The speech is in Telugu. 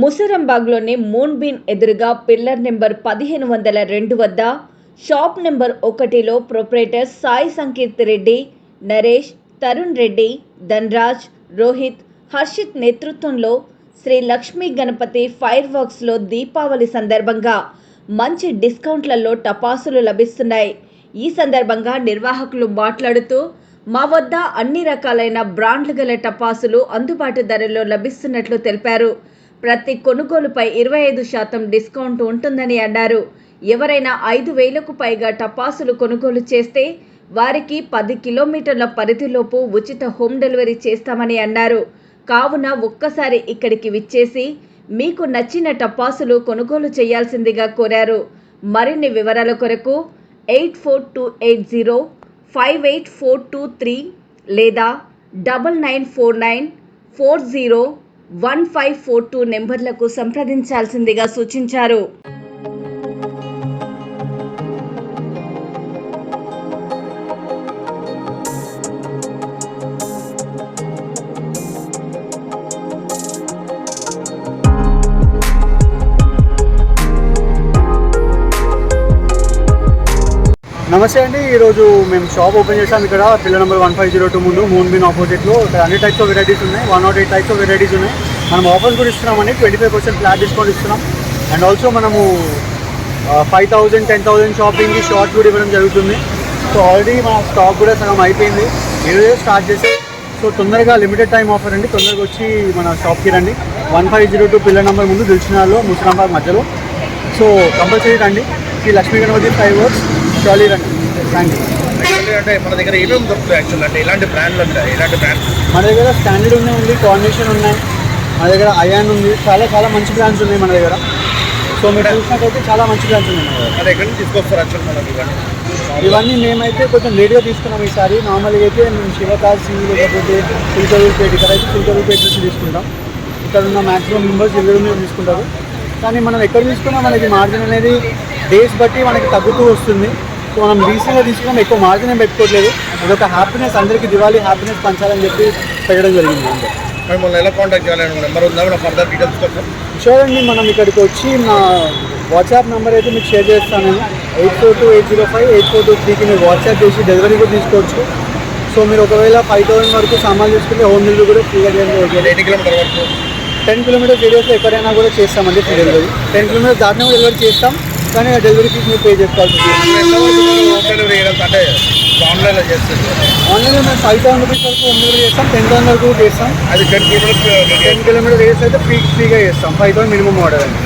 ముసరంబాగ్లోని మూన్ బీన్ ఎదురుగా పిల్లర్ నెంబర్ పదిహేను వందల రెండు వద్ద షాప్ నెంబర్ ఒకటిలో ప్రొపరేటర్ సాయి సంకీర్త్ రెడ్డి నరేష్ తరుణ్ రెడ్డి ధన్రాజ్ రోహిత్ హర్షిత్ నేతృత్వంలో శ్రీ లక్ష్మీ గణపతి ఫైర్ వర్క్స్లో దీపావళి సందర్భంగా మంచి డిస్కౌంట్లలో టపాసులు లభిస్తున్నాయి. ఈ సందర్భంగా నిర్వాహకులు మాట్లాడుతూ మా వద్ద అన్ని రకాలైన బ్రాండ్లు గల టపాసులు అందుబాటు ధరలో లభిస్తున్నట్లు తెలిపారు. ప్రతి కొనుగోలుపై ఇరవై ఐదు శాతం డిస్కౌంట్ ఉంటుందని అన్నారు. ఎవరైనా ఐదు వేలకు పైగా టపాసులు కొనుగోలు చేస్తే వారికి పది కిలోమీటర్ల పరిధిలోపు ఉచిత హోమ్ డెలివరీ చేస్తామని అన్నారు. కావున ఒక్కసారి ఇక్కడికి విచ్చేసి మీకు నచ్చిన టపాసులు కొనుగోలు చేయాల్సిందిగా కోరారు. మరిన్ని వివరాల కొరకు eight four two eight zero five eight four two three లేదా double nine four nine four zero one five four two నెంబర్లకు సంప్రదించాల్సిందిగా సూచించారు. నమస్తే అండి. ఈరోజు మేము షాప్ ఓపెన్ చేసాం. ఇక్కడ pillar number one five zero two ముందు మూన్ బిన్ ఆపోజిట్లో ఇక్కడ అన్ని టైప్స్ ఆఫ్ వెరైటీస్ ఉన్నాయి. One nought eight types of varieties ఉన్నాయి. మనం ఆఫర్స్ కూడా ఇస్తున్నామండి. Twenty five percent flat discount ఇస్తున్నాం. అండ్ ఆల్సో మనము ఫైవ్ థౌజండ్ టెన్ థౌజండ్ షాపింగ్కి షార్ట్ కూడా ఇవ్వడం జరుగుతుంది. సో ఆల్రెడీ మన స్టాక్ కూడా సగం అయిపోయింది. ఈరోజే స్టార్ట్ చేసి సో తొందరగా లిమిటెడ్ టైం ఆఫర్ అండి. తొందరగా వచ్చి మన షాప్కి రండి. One five zero two pillar number ముందు దిల్చినాలో ముసలాంబాగ్ మధ్యలో. సో కంపల్సరీ రండి. శ్రీ లక్ష్మీ గణపతి ఫైవ్ వర్క్స్ షాలీ రండి. అంటే మన దగ్గర ఏమేమి దొరుకుతాయి యాక్చువల్ అంటే ఇలాంటి బ్రాండ్లు ఉంటాయి ఇలాంటి బ్రాండ్స్ మన దగ్గర స్టాండర్డ్ ఉన్నాయి ఉంది కాంబినేషన్ ఉన్నాయి మన దగ్గర అయాన్ ఉంది చాలా చాలా మంచి బ్రాండ్స్ ఉన్నాయి మన దగ్గర. సో మీరు చూసినట్టయితే చాలా మంచి బ్రాండ్స్ ఉన్నాయి మన దగ్గర. అది ఎక్కడి నుంచి తీసుకొస్తారు యాక్చువల్ మనం ఇవన్నీ? ఇవన్నీ మేమైతే కొంచెం లేట్గా తీసుకున్నాం ఈసారి. నార్మల్గా అయితే మేము శివకాశి లేకపోతే చిల్కరూరుపేట ఇక్కడ అయితే చిల్కరూరుపేట నుంచి తీసుకుంటాం. ఇక్కడ ఉన్న మ్యాక్సిమం మెంబర్స్ ఎవరు మేము తీసుకుంటారు. కానీ మనం ఎక్కడ తీసుకున్నా మనకి మార్జిన్ అనేది డేస్ బట్టి మనకి తగ్గుతూ వస్తుంది. సో మనం రీసెంట్గా తీసుకున్నాం ఎక్కువ మార్జిన్ ఏం పెట్టుకోవట్లేదు. అదొక హ్యాపీనెస్ అందరికీ దివాళీ హ్యాపీనెస్ పంచాలని చెప్పి పెట్టడం జరిగింది అంతే. మిమ్మల్ని ఎలా కాంటాక్ట్ చేయాలని నెంబర్ ఉందా మనం ఫర్దర్ డీటెయిల్స్ కోసం? షూర్ అండి మనం ఇక్కడికి వచ్చి నా వాట్సాప్ నెంబర్ అయితే మీకు షేర్ చేస్తాను. Eight four two eight zero five eight four two త్రీకి మీరు వాట్సాప్ చేసి డెలివరీ కూడా తీసుకోవచ్చు. సో మీరు ఒకవేళ ఫైవ్ థౌసండ్ వరకు సామాన్ తీసుకుంటే హోమ్ డెలివరీ కూడా ఫ్రీగా చేయడం ఎయిటీ కిలోమీటర్ వరకు? టెన్ కిలోమీటర్స్ రేడియస్లో ఎక్కడైనా కూడా చేస్తామండి ఫ్రీ డెలివరీ టెన్ కిలోమీటర్స్ దాటినా కూడా డెలివరీ చేస్తాం. కానీ డెలివరీ ఫీస్ మీరు పే డెలివరీ అంటే ఆన్లైన్లో చేస్తుంది ఆన్లైన్లో మేము ఫైవ్ థౌసండ్ రూపీస్ వరకు హోమ్ డెలివరీ చేస్తాం టెన్ థౌసండ్ వరకు చేస్తాం. అది ten kilometers ten kilometer radius అయితే ఫ్రీ ఫ్రీగా చేస్తాం. ఫైవ్ థౌసండ్ మినిమం ఆర్డర్ అండి.